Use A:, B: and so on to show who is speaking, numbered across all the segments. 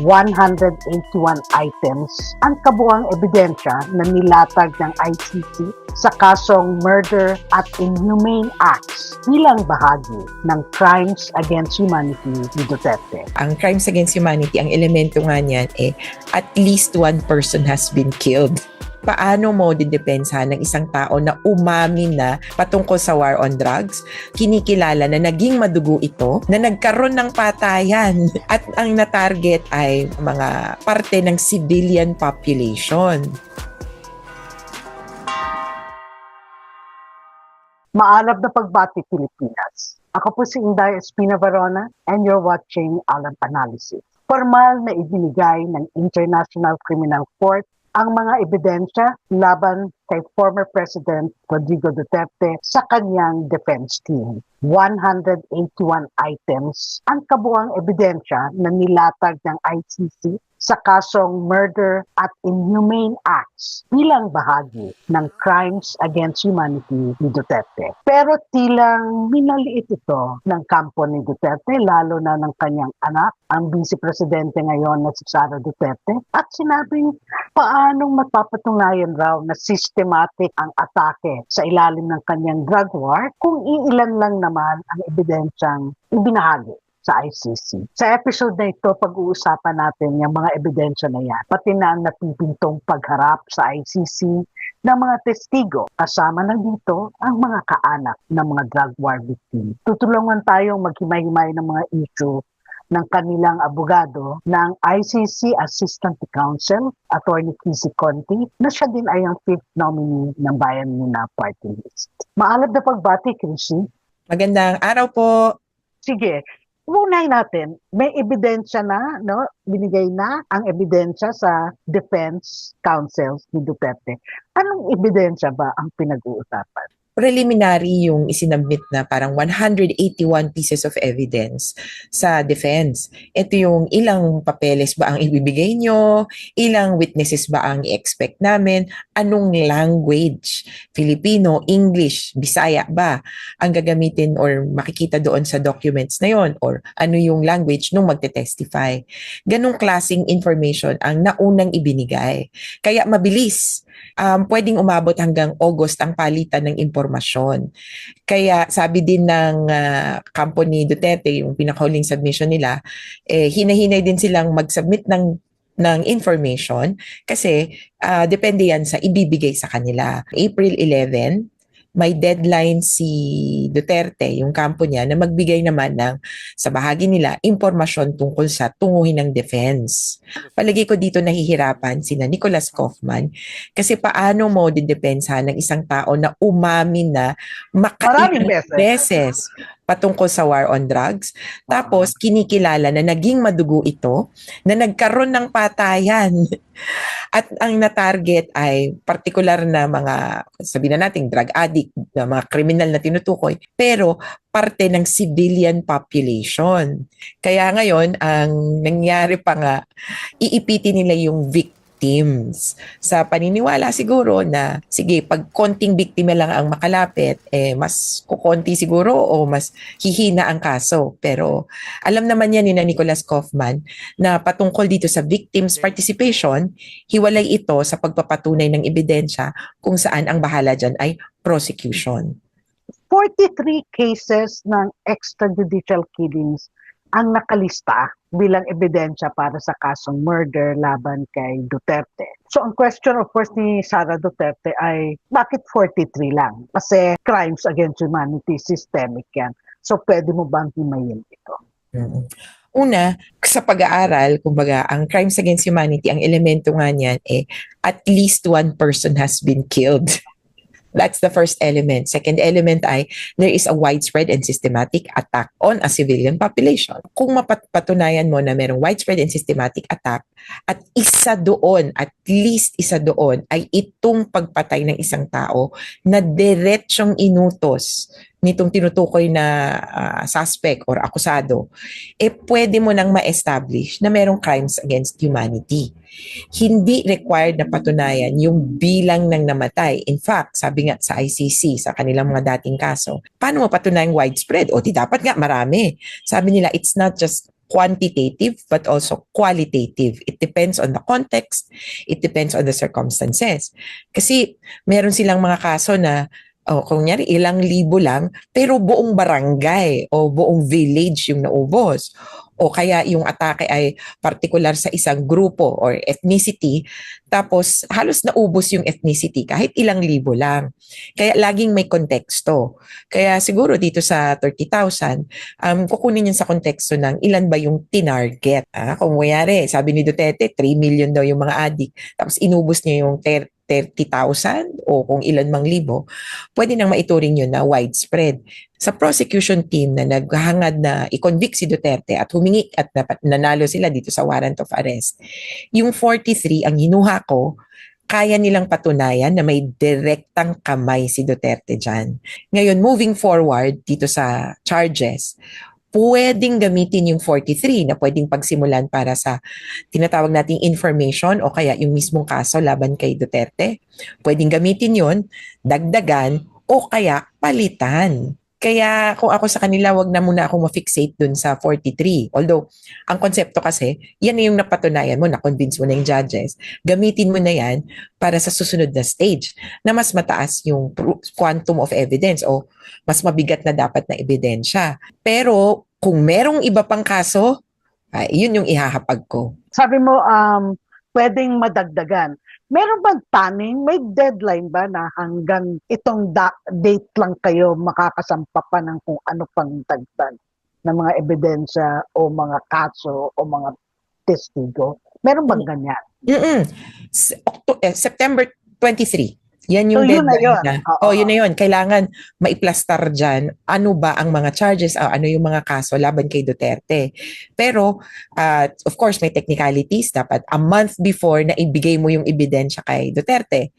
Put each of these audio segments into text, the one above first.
A: 181 items ang kabuang ebidensya na nilatag ng ICC sa kasong murder at inhumane acts bilang bahagi ng crimes against humanity ni Duterte.
B: ang crimes against humanity, ang elemento nga niyan, eh, at least one person has been killed. Paano mo didepensahan ng isang tao na umamin na patungkol sa war on drugs, kinikilala na naging madugo ito, na nagkaroon ng patayan at ang na-target ay mga parte ng civilian population.
A: Maalab na pagbati Pilipinas. Ako po si Inday Espina Varona and you're watching Alam Analysis. Formal na ibinigay ng International Criminal Court ang mga ebidensya laban kay former President Rodrigo Duterte sa kanyang defense team. 181 items ang kabuang ebidensya na nilatag ng ICC sa kasong murder at inhumane acts bilang bahagi ng crimes against humanity ni Duterte. Pero tilang minaliit ito ng kampo ni Duterte, lalo na ng kanyang anak, ang vice presidente ngayon na si Sara Duterte, at sinabing paanong mapapatunayan raw na systematic ang atake sa ilalim ng kanyang drug war kung iilan lang naman ang ebidensyang ibinahagi sa ICC. Sa episode na ito, pag-uusapan natin yung mga ebidensya na yan, pati na ang napipintong pagharap sa ICC ng mga testigo. Kasama na dito ang mga kaanak ng mga drug war victim. Tutulungan tayong maghimay-himay ng mga issue ng kanilang abogado ng ICC Assistant Counsel, Attorney Kisi Conti, na siya din ay ang fifth nominee ng Bayan Muna Party List. Maalab na pagbati, Kisi.
B: Magandang araw po.
A: Sige, Unay natin, may ebidensya na, no? binigay na ang ebidensya sa defense counsels ni Duterte. Anong ebidensya ba ang pinag-uusapan?
B: Preliminary yung isinabmit na parang 181 pieces of evidence sa defense. Ito yung ilang papeles ba ang ibibigay nyo, ilang witnesses ba ang i-expect namin, anong language, Filipino, English, Bisaya ba ang gagamitin or makikita doon sa documents na yon or ano yung language nung magte-testify. Ganong klasing information ang naunang ibinigay. Kaya mabilis um, pwedeng umabot hanggang August ang palitan ng impormasyon. Kaya sabi din ng uh, kampo Duterte, yung pinakahuling submission nila, eh, hinahinay din silang mag-submit ng ng information kasi uh, depende yan sa ibibigay sa kanila. April 11, may deadline si Duterte, yung kampo niya, na magbigay naman ng, sa bahagi nila, impormasyon tungkol sa tunguhin ng defense. Palagi ko dito nahihirapan sina Nicholas Kaufman kasi paano mo didepensahan ng isang tao na umamin na makailang
A: beses.
B: beses patungkol sa war on drugs. Tapos, kinikilala na naging madugo ito, na nagkaroon ng patayan. At ang na-target ay particular na mga, sabihin na natin, drug addict, na mga kriminal na tinutukoy, pero parte ng civilian population. Kaya ngayon, ang nangyari pa nga, iipitin nila yung victims. Sa paniniwala siguro na sige pag konting biktima lang ang makalapit eh mas kukonti siguro o mas hihina ang kaso. Pero alam naman yan ni na Nicholas Kaufman na patungkol dito sa victims participation hiwalay ito sa pagpapatunay ng ebidensya kung saan ang bahala dyan ay prosecution.
A: 43 cases ng extrajudicial killings ang nakalista bilang ebidensya para sa kasong murder laban kay Duterte. So ang question of course ni Sara Duterte ay bakit 43 lang? Kasi crimes against humanity systemic yan. So pwede mo bang himayin ito?
B: Mm. Una, sa pag-aaral, kumbaga, ang crimes against humanity, ang elemento nga niyan, eh, at least one person has been killed. That's the first element. Second element ay there is a widespread and systematic attack on a civilian population. Kung mapatunayan mo na merong widespread and systematic attack at isa doon, at least isa doon ay itong pagpatay ng isang tao na diretsyong inutos nitong tinutukoy na uh, suspect or akusado, eh pwede mo nang ma-establish na merong crimes against humanity. Hindi required na patunayan yung bilang ng namatay. In fact, sabi nga sa ICC, sa kanilang mga dating kaso, paano mo patunayan widespread? O di dapat nga marami. Sabi nila, it's not just quantitative but also qualitative. It depends on the context, it depends on the circumstances. Kasi meron silang mga kaso na oh, kung nyari, ilang libo lang, pero buong barangay o buong village yung naubos. O kaya yung atake ay particular sa isang grupo or ethnicity, tapos halos naubos yung ethnicity kahit ilang libo lang. Kaya laging may konteksto. Kaya siguro dito sa 30,000, um, kukunin yun sa konteksto ng ilan ba yung tinarget. Ah, kung mayari, sabi ni Duterte, 3 million daw yung mga adik. Tapos inubos niya yung 30,000 o kung ilan mang libo, pwede nang maituring yun na widespread. Sa prosecution team na naghahangad na i-convict si Duterte at humingi at nanalo sila dito sa warrant of arrest, yung 43 ang hinuha ko, kaya nilang patunayan na may direktang kamay si Duterte dyan. Ngayon, moving forward dito sa charges, pwedeng gamitin yung 43 na pwedeng pagsimulan para sa tinatawag nating information o kaya yung mismong kaso laban kay Duterte. Pwedeng gamitin yon dagdagan o kaya palitan. Kaya kung ako sa kanila, wag na muna ako ma-fixate dun sa 43. Although, ang konsepto kasi, yan yung napatunayan mo, na-convince mo na yung judges. Gamitin mo na yan para sa susunod na stage na mas mataas yung quantum of evidence o mas mabigat na dapat na ebidensya. Pero kung merong iba pang kaso, ay, yun yung ihahapag ko.
A: Sabi mo, um, pwedeng madagdagan. Meron bang timing? May deadline ba na hanggang itong da- date lang kayo makakasampa pa ng kung ano pang dagdag ng mga ebidensya o mga kaso o mga testigo? Meron bang ganyan?
B: Mm-mm. S- Octo- eh, September 23. Yan yung
A: So, yun na
B: deadline
A: yun.
B: na.
A: Oo.
B: Oh, yun na yun. Kailangan maiplastar dyan ano ba ang mga charges, ah, ano yung mga kaso laban kay Duterte. Pero, ah, of course, may technicalities. Dapat a month before na ibigay mo yung ebidensya kay Duterte.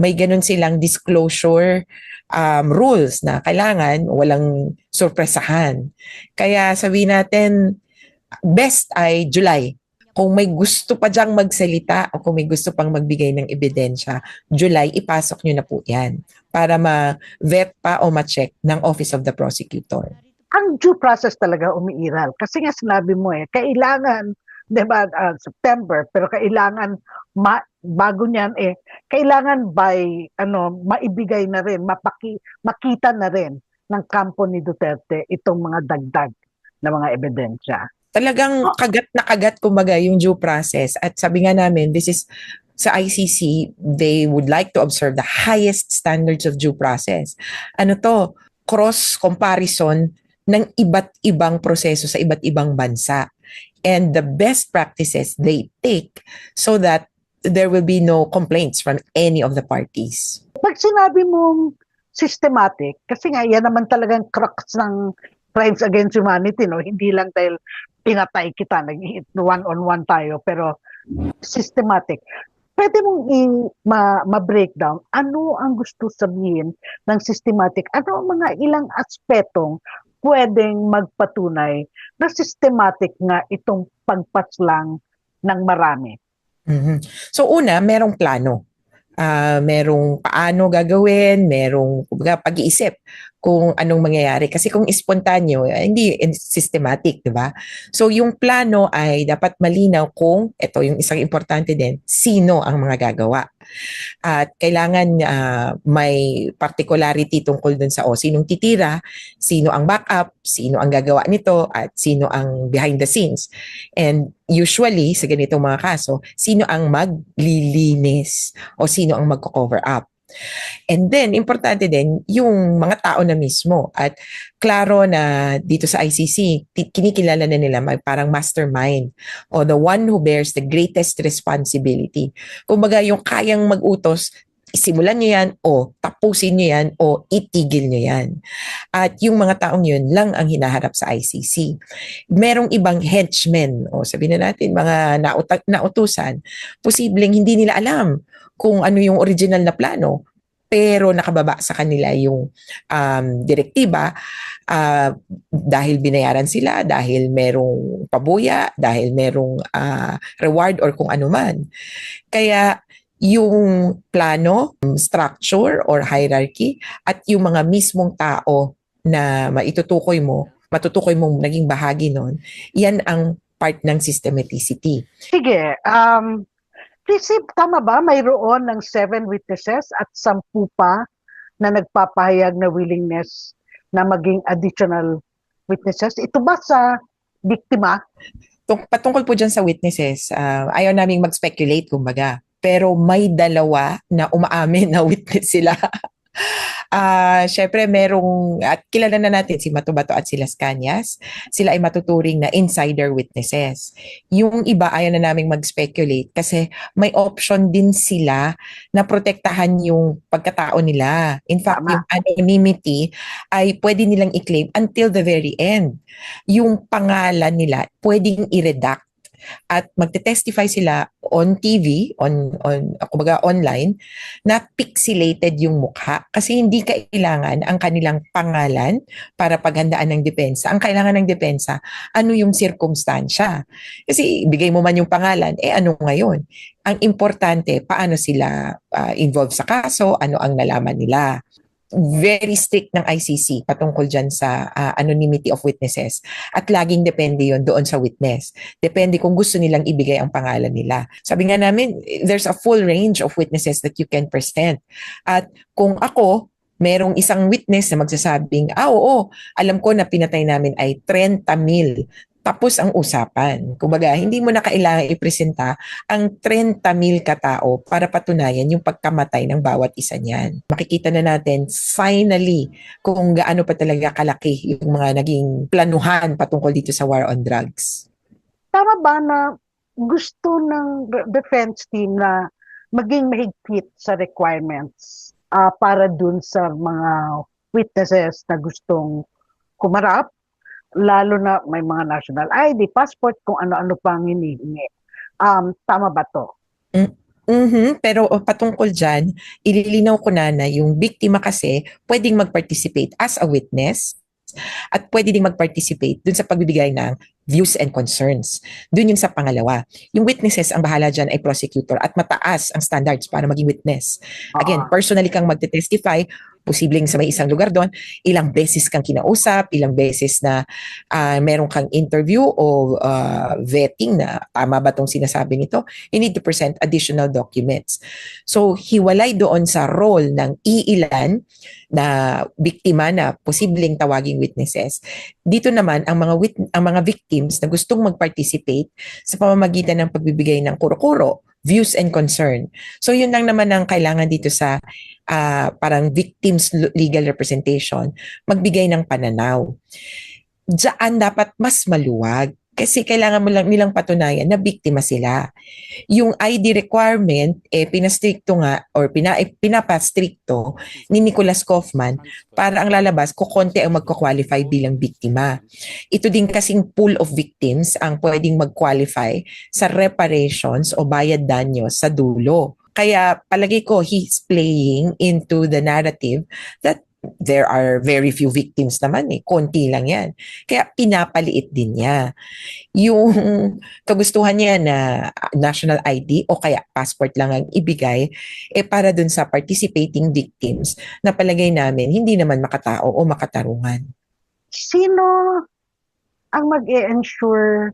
B: May ganun silang disclosure um, rules na kailangan walang sorpresahan. Kaya sabihin natin, best ay July kung may gusto pa diyang magsalita o kung may gusto pang magbigay ng ebidensya, July, ipasok nyo na po yan para ma-vet pa o ma-check ng Office of the Prosecutor.
A: Ang due process talaga umiiral. Kasi nga sinabi mo eh, kailangan, di ba, ah, September, pero kailangan, ma, bago niyan eh, kailangan by, ano, maibigay na rin, mapaki, makita na rin ng kampo ni Duterte itong mga dagdag na mga ebidensya.
B: Talagang kagat na kagat kumbaga yung due process. At sabi nga namin, this is sa ICC, they would like to observe the highest standards of due process. Ano to? Cross comparison ng iba't ibang proseso sa iba't ibang bansa. And the best practices they take so that there will be no complaints from any of the parties.
A: Pag sinabi mong systematic, kasi nga yan naman talagang crux ng crimes against humanity, no? Hindi lang dahil pinatay kita, nag one-on-one tayo, pero systematic. Pwede mong i- ma- ma-breakdown ano ang gusto sabihin ng systematic? Ano ang mga ilang aspetong pwedeng magpatunay na systematic nga itong pagpaslang ng marami?
B: Mhm. So una, merong plano. Ah, merong paano gagawin, merong pag-iisip kung anong mangyayari. Kasi kung spontaneo, eh, hindi systematic, di ba? So yung plano ay dapat malinaw kung, ito yung isang importante din, sino ang mga gagawa. At kailangan ah, may particularity tungkol dun sa, o, sinong titira, sino ang backup, sino ang gagawa nito, at sino ang behind the scenes. And usually, sa ganitong mga kaso, sino ang maglilinis o sino ang magko-cover up. And then, importante din, yung mga tao na mismo. At klaro na dito sa ICC, kinikilala na nila may parang mastermind o the one who bears the greatest responsibility. Kumbaga, yung kayang mag-utos, simulan nyo yan o tapusin nyo yan o itigil nyo yan. At yung mga taong yun lang ang hinaharap sa ICC. Merong ibang henchmen o sabihin na natin mga nauta- nautusan, posibleng hindi nila alam kung ano yung original na plano pero nakababa sa kanila yung um, direktiba ah, dahil binayaran sila, dahil merong pabuya, dahil merong ah, reward or kung ano man. Kaya yung plano, structure or hierarchy at yung mga mismong tao na maitutukoy mo matutukoy mong naging bahagi nun, yan ang part ng systematicity.
A: Sige, um, Priscip, tama ba? Mayroon ng seven witnesses at sampu pa na nagpapahayag na willingness na maging additional witnesses. Ito ba sa biktima?
B: Tung- patungkol po dyan sa witnesses, ah, ayaw naming mag-speculate, kumbaga. Pero may dalawa na umaamin na witness sila. Ah, syempre merong at kilala na natin si Matubato at si Las Cañas. Sila ay matuturing na insider witnesses. Yung iba ayaw na naming mag-speculate kasi may option din sila na protektahan yung pagkatao nila. In fact,
A: Tama.
B: yung anonymity ay pwede nilang i-claim until the very end. Yung pangalan nila pwedeng i-redact at magte-testify sila on TV, on on kumbaga online na pixelated yung mukha kasi hindi kailangan ang kanilang pangalan para paghandaan ng depensa. Ang kailangan ng depensa, ano yung sirkumstansya. Kasi bigay mo man yung pangalan, eh ano ngayon? Ang importante, paano sila ah, involved sa kaso, ano ang nalaman nila very strict ng ICC patungkol dyan sa ah, anonymity of witnesses. At laging depende yon doon sa witness. Depende kung gusto nilang ibigay ang pangalan nila. Sabi nga namin, there's a full range of witnesses that you can present. At kung ako, merong isang witness na magsasabing, ah oo, alam ko na pinatay namin ay 30 mil. Tapos ang usapan. Kumbaga, hindi mo na kailangan ipresenta ang 30 mil katao para patunayan yung pagkamatay ng bawat isa niyan. Makikita na natin finally kung gaano pa talaga kalaki yung mga naging planuhan patungkol dito sa war on drugs.
A: Tama ba na gusto ng defense team na maging mahigpit sa requirements ah, para dun sa mga witnesses na gustong kumarap, lalo na may mga national ID, passport, kung ano-ano pang hinihingi. Um, tama ba to?
B: Mhm, pero oh, patungkol dyan, ililinaw ko na na yung biktima kasi pwedeng mag-participate as a witness at pwede ding mag-participate dun sa pagbibigay ng views and concerns. Dun yung sa pangalawa. Yung witnesses, ang bahala dyan ay prosecutor at mataas ang standards para maging witness. Again,
A: Ah,
B: personally kang magte-testify, posibleng sa may isang lugar doon, ilang beses kang kinausap, ilang beses na ah, meron kang interview o ah, vetting na tama ba tong sinasabi nito, you need to present additional documents. So, hiwalay doon sa role ng iilan na biktima na posibleng tawaging witnesses. Dito naman ang mga wit- ang mga victims na gustong mag-participate sa pamamagitan ng pagbibigay ng kuro-kuro, views and concern. So yun lang naman ang kailangan dito sa ah, parang victims legal representation, magbigay ng pananaw. Diyan dapat mas maluwag kasi kailangan mo lang nilang patunayan na biktima sila. Yung ID requirement, eh, pinastricto nga or pina, eh, pinapastricto ni Nicholas Kaufman para ang lalabas ko ang magko-qualify bilang biktima. Ito din kasing pool of victims ang pwedeng mag-qualify sa reparations o bayad danyo sa dulo. Kaya palagi ko he's playing into the narrative that there are very few victims naman eh. Konti lang yan. Kaya pinapaliit din niya. Yung kagustuhan niya na national ID o kaya passport lang ang ibigay eh para dun sa participating victims na palagay namin hindi naman makatao o makatarungan.
A: sino ang mag-ensure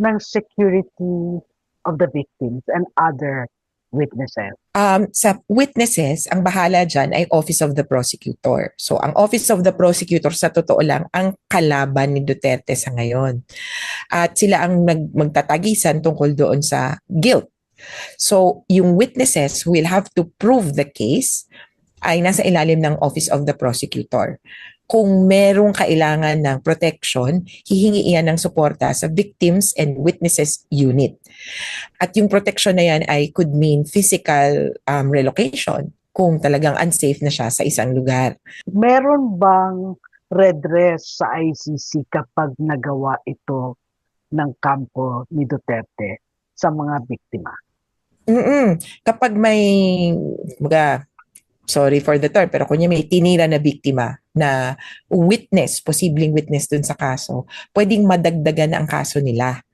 A: ng security of the victims and other witnesses?
B: Um, sa witnesses, ang bahala dyan ay Office of the Prosecutor. So, ang Office of the Prosecutor, sa totoo lang, ang kalaban ni Duterte sa ngayon. At sila ang nag, magtatagisan tungkol doon sa guilt. So, yung witnesses will have to prove the case ay nasa ilalim ng Office of the Prosecutor. Kung merong kailangan ng protection, hihingi iyan ng suporta sa Victims and Witnesses Unit. At yung protection na yan ay could mean physical um, relocation kung talagang unsafe na siya sa isang lugar.
A: Meron bang redress sa ICC kapag nagawa ito ng kampo ni Duterte sa mga biktima?
B: Mm-mm. Kapag may, mga, sorry for the term, pero kunya may tinira na biktima na witness, posibleng witness dun sa kaso, pwedeng madagdagan ang kaso nila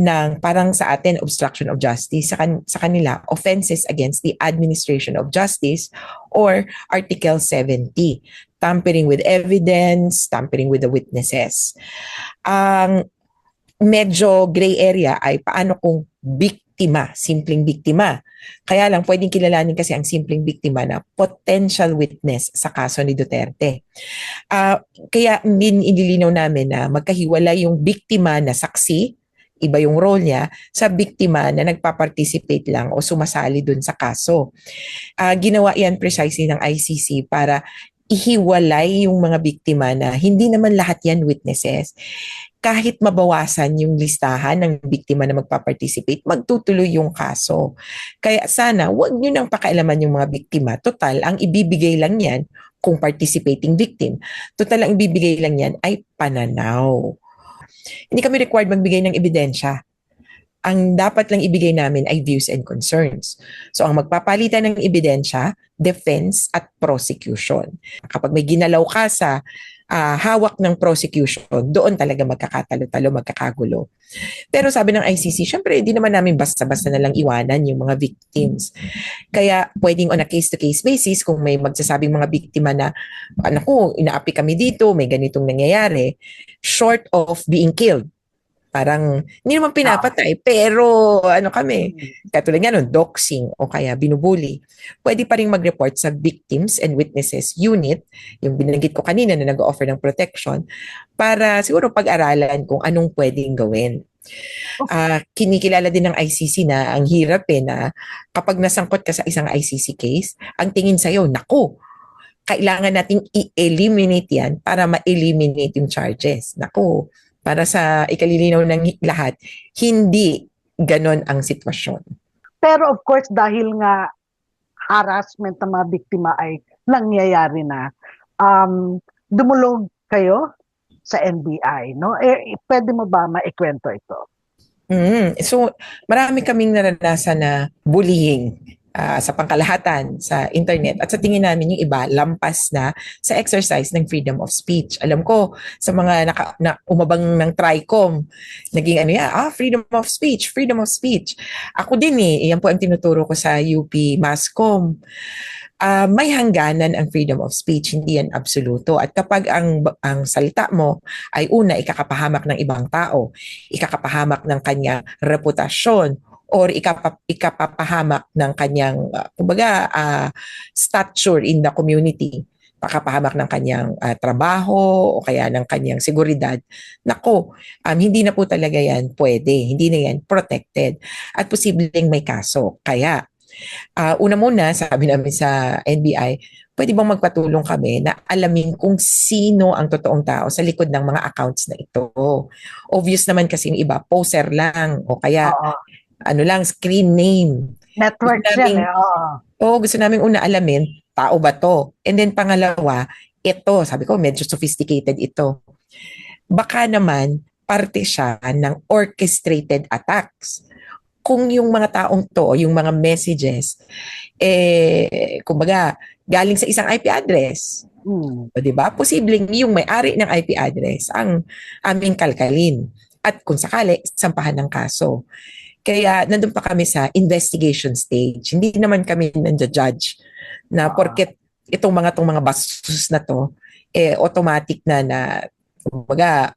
B: ng parang sa atin obstruction of justice sa, kan- sa kanila offenses against the administration of justice or article 70 tampering with evidence, tampering with the witnesses. Ang medyo gray area ay paano kung biktima, simpleng biktima. Kaya lang pwedeng kilalanin kasi ang simpleng biktima na potential witness sa kaso ni Duterte. Ah, kaya min inilinaw namin na magkahiwalay yung biktima na saksi, iba yung role niya, sa biktima na nagpa-participate lang o sumasali dun sa kaso. Ah, ginawa yan precisely ng ICC para ihiwalay yung mga biktima na hindi naman lahat yan witnesses. Kahit mabawasan yung listahan ng biktima na magpa-participate, magtutuloy yung kaso. Kaya sana, wag nyo nang pakialaman yung mga biktima. Total, ang ibibigay lang yan kung participating victim. Total, ang ibibigay lang yan ay pananaw. Hindi kami required magbigay ng ebidensya. Ang dapat lang ibigay namin ay views and concerns. So ang magpapalitan ng ebidensya, defense at prosecution. Kapag may ginalaw ka sa ah, hawak ng prosecution, doon talaga magkakatalo-talo, magkakagulo. Pero sabi ng ICC, syempre, hindi naman namin basta-basta na lang iwanan yung mga victims. Kaya pwedeng on a case-to-case basis, kung may magsasabing mga biktima na, ko, inaapi kami dito, may ganitong nangyayari, short of being killed. Parang, hindi naman pinapatay, pero ano kami, katulad nga nun, doxing o kaya binubuli, pwede pa rin mag-report sa Victims and Witnesses Unit, yung binanggit ko kanina na nag-offer ng protection, para siguro pag-aralan kung anong pwedeng gawin. Ah, kinikilala din ng ICC na ang hirap eh na kapag nasangkot ka sa isang ICC case, ang tingin sa'yo, naku, kailangan nating i-eliminate yan para ma-eliminate yung charges. Naku, para sa ikalilinaw ng lahat, hindi ganon ang sitwasyon.
A: Pero of course, dahil nga harassment ng mga biktima ay nangyayari na, um, dumulog kayo sa NBI, no? Eh, pwede mo ba maikwento ito?
B: Mm. So, marami kaming naranasan na bullying ah, sa pangkalahatan sa internet at sa tingin namin yung iba lampas na sa exercise ng freedom of speech. Alam ko sa mga naka, na umabang ng TRICOM, naging ano yan, ah, freedom of speech, freedom of speech. Ako din eh, yan po ang tinuturo ko sa UP Mascom. Ah, may hangganan ang freedom of speech, hindi yan absoluto. At kapag ang ang salita mo ay una ikakapahamak ng ibang tao, ikakapahamak ng kanyang reputasyon or ikapa, ikapapahamak ng kanyang uh, kumbaga ah, stature in the community. Pakapahamak ng kanyang ah, trabaho o kaya ng kanyang seguridad. Nako um, hindi na po talaga yan pwede. Hindi na yan protected at posibleng may kaso. Kaya ah, una muna sabi namin sa NBI pwede bang magpatulong kami na alamin kung sino ang totoong tao sa likod ng mga accounts na ito? Obvious naman kasi yung iba poser lang. O kaya
A: Oo.
B: Ano lang, screen name.
A: Network
B: Gusto naming-
A: eh, oo.
B: Oo, gusto namin una alamin, tao ba to? And then pangalawa, ito, sabi ko, medyo sophisticated ito. Baka naman, parte siya ng orchestrated attacks. Kung yung mga taong to, yung mga messages, eh, kumbaga, galing sa isang IP address,
A: Hmm.
B: o, di ba? Posibleng yung may-ari ng IP address ang aming kalkalin. At kung sakali, sampahan ng kaso. Kaya nandun pa kami sa investigation stage. Hindi naman kami nandiya-judge na
A: Ah.
B: porket itong mga tong mga bastos na to, eh automatic na na kumbaga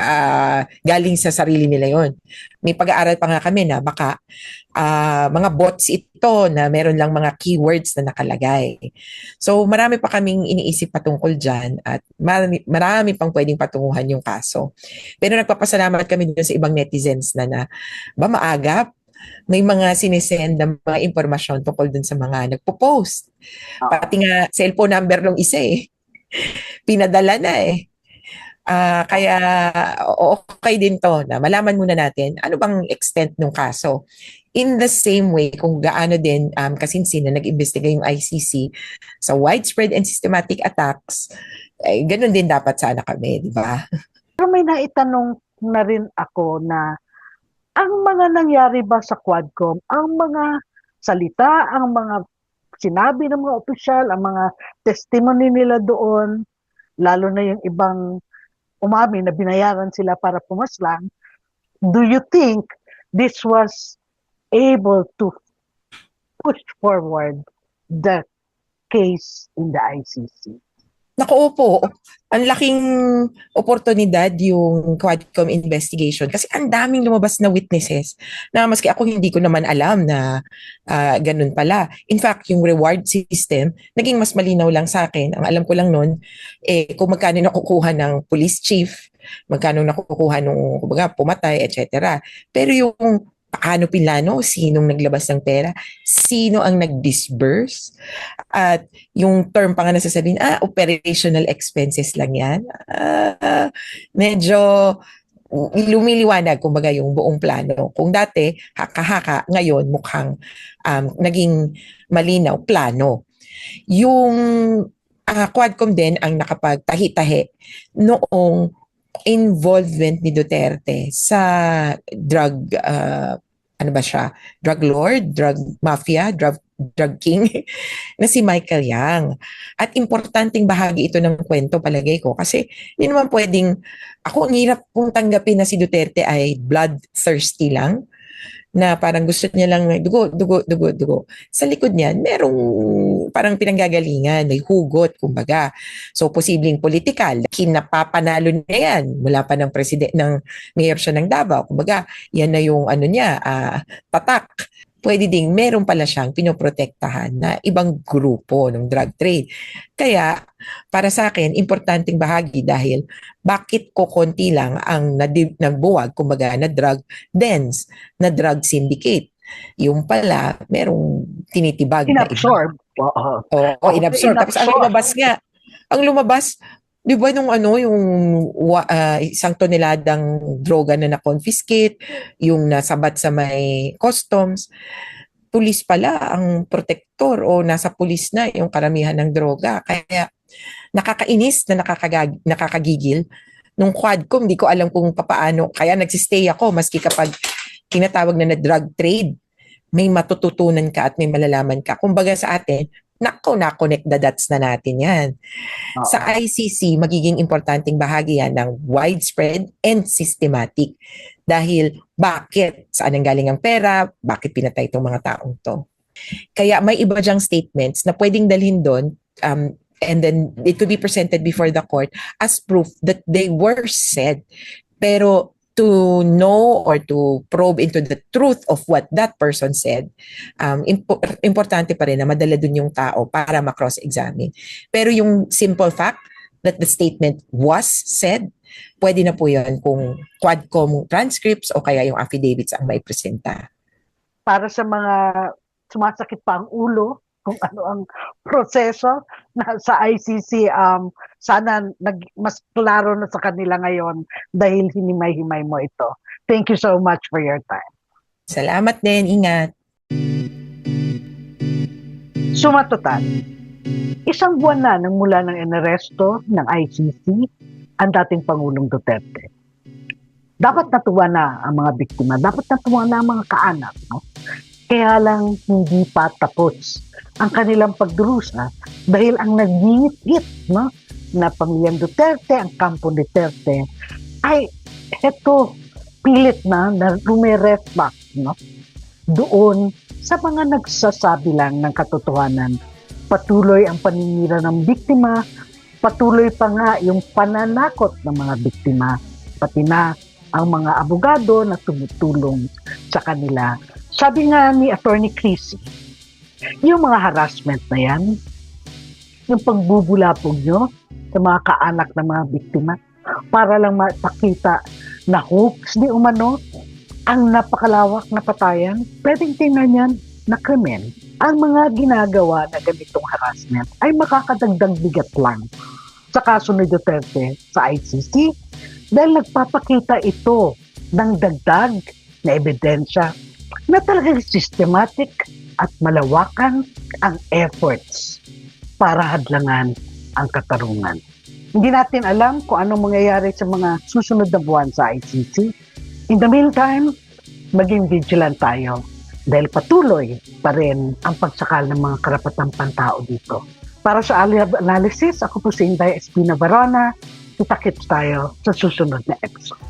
B: ah, galing sa sarili nila yon. May pag-aaral pa nga kami na baka ah, mga bots ito na meron lang mga keywords na nakalagay. So marami pa kaming iniisip patungkol dyan at marami, marami pang pwedeng patunguhan yung kaso. Pero nagpapasalamat kami dun sa ibang netizens na na ba maagap may mga sinesend ng mga impormasyon tungkol dun sa mga nagpo-post.
A: Ah.
B: Pati nga cellphone number nung isa eh. Pinadala na eh. Ah, kaya okay din to na malaman muna natin ano bang extent ng kaso. In the same way kung gaano din um, kasinsin na nag-imbestiga yung ICC sa widespread and systematic attacks, eh, ganun din dapat sana kami, di ba?
A: Pero may naitanong na rin ako na ang mga nangyari ba sa Quadcom, ang mga salita, ang mga sinabi ng mga opisyal, ang mga testimony nila doon, lalo na yung ibang umami na binayaran sila para pumaslang, do you think this was able to push forward the case in the ICC?
B: Naku po, ang laking oportunidad yung Quadcom investigation kasi ang daming lumabas na witnesses na maski ako hindi ko naman alam na ah, ganun pala. In fact, yung reward system, naging mas malinaw lang sa akin. Ang alam ko lang nun, eh, kung magkano nakukuha ng police chief, magkano nakukuha nung kumbaga, pumatay, etc. Pero yung paano pinlano, sinong naglabas ng pera, sino ang nag-disburse, at yung term pa nga nasasabihin, ah, operational expenses lang yan. Ah, medyo lumiliwanag, kumbaga, yung buong plano. Kung dati, haka-haka, ngayon mukhang um, naging malinaw, plano. Yung ah, Quadcom din ang nakapagtahi-tahi noong involvement ni Duterte sa drug ah, ano ba siya? Drug lord, drug mafia, drug drug king? Na si Michael Yang. At importanteng bahagi ito ng kwento palagay ko. Kasi hindi naman pwedeng ako ang hirap kung tanggapin na si Duterte ay bloodthirsty lang na parang gusto niya lang dugo, dugo, dugo, dugo. Sa likod niyan, merong parang pinanggagalingan, may hugot, kumbaga. So, posibleng political. Kinapapanalo na yan mula pa ng president, ng mayor siya ng Davao. Kumbaga, yan na yung ano niya, ah, patak. Pwede ding meron pala siyang pinoprotektahan na ibang grupo ng drug trade. Kaya, para sa akin, importanteng bahagi dahil bakit ko konti lang ang nagbuwag, kumbaga, na drug dens, na drug syndicate. Yung pala, merong tinitibag na iba.
A: Inabsorb. Oo.
B: Oo, inabsorb. Tapos ang
A: inabsorb.
B: lumabas nga, ang lumabas, di ba nung ano, yung ah, isang toneladang droga na na-confiscate, yung nasabat sa may customs, pulis pala ang protector o nasa pulis na yung karamihan ng droga. Kaya nakakainis na nakakagag, nakakagigil. Nung Quadcom, di ko alam kung papaano. Kaya nagsistay ako maski kapag tinatawag na na drug trade, may matututunan ka at may malalaman ka. Kumbaga sa atin, nako, na-connect the dots na natin yan.
A: Oo.
B: Sa ICC, magiging importanteng bahagi yan ng widespread and systematic. Dahil bakit? Saan ang galing ang pera? Bakit pinatay itong mga taong to? Kaya may iba dyang statements na pwedeng dalhin doon um, and then it to be presented before the court as proof that they were said. Pero to know or to probe into the truth of what that person said, um, impo- importante pa rin na madala dun yung tao para ma-cross-examine. Pero yung simple fact that the statement was said, pwede na po yun kung quadcom transcripts o kaya yung affidavits ang may presenta.
A: Para sa mga sumasakit pa ang ulo, kung ano ang proseso na sa ICC, um, sana nag, mas klaro na sa kanila ngayon dahil hinimay-himay mo ito. Thank you so much for your time.
B: Salamat din, ingat.
A: Sumatotal, isang buwan na nang mula ng inaresto ng ICC ang dating Pangulong Duterte. Dapat natuwa na ang mga biktima, dapat natuwa na ang mga kaanak. No? Kaya lang hindi pa tapos ang kanilang pagdurusa dahil ang nagingit no, na pamilyang Duterte, ang kampo Duterte, ay eto, pilit na na rumirest back no? doon sa mga nagsasabi lang ng katotohanan. Patuloy ang paninira ng biktima, patuloy pa nga yung pananakot ng mga biktima, pati na ang mga abogado na tumutulong sa kanila. Sabi nga ni Attorney Chrissy, yung mga harassment na yan, yung pagbubulapog nyo sa mga kaanak ng mga biktima, para lang mapakita na hoax di umano ang napakalawak na patayan, pwedeng tingnan yan na krimen. Ang mga ginagawa na ganitong harassment ay makakadagdag bigat lang sa kaso ni Duterte sa ICC dahil nagpapakita ito ng dagdag na ebidensya na talagang systematic at malawakan ang efforts para hadlangan ang katarungan. Hindi natin alam kung anong mangyayari sa mga susunod na buwan sa ICC. In the meantime, maging vigilant tayo dahil patuloy pa rin ang pagsakal ng mga karapatang pantao dito. Para sa Alib Analysis, ako po si Inday Espina Barona. Kita-kits tayo sa susunod na episode.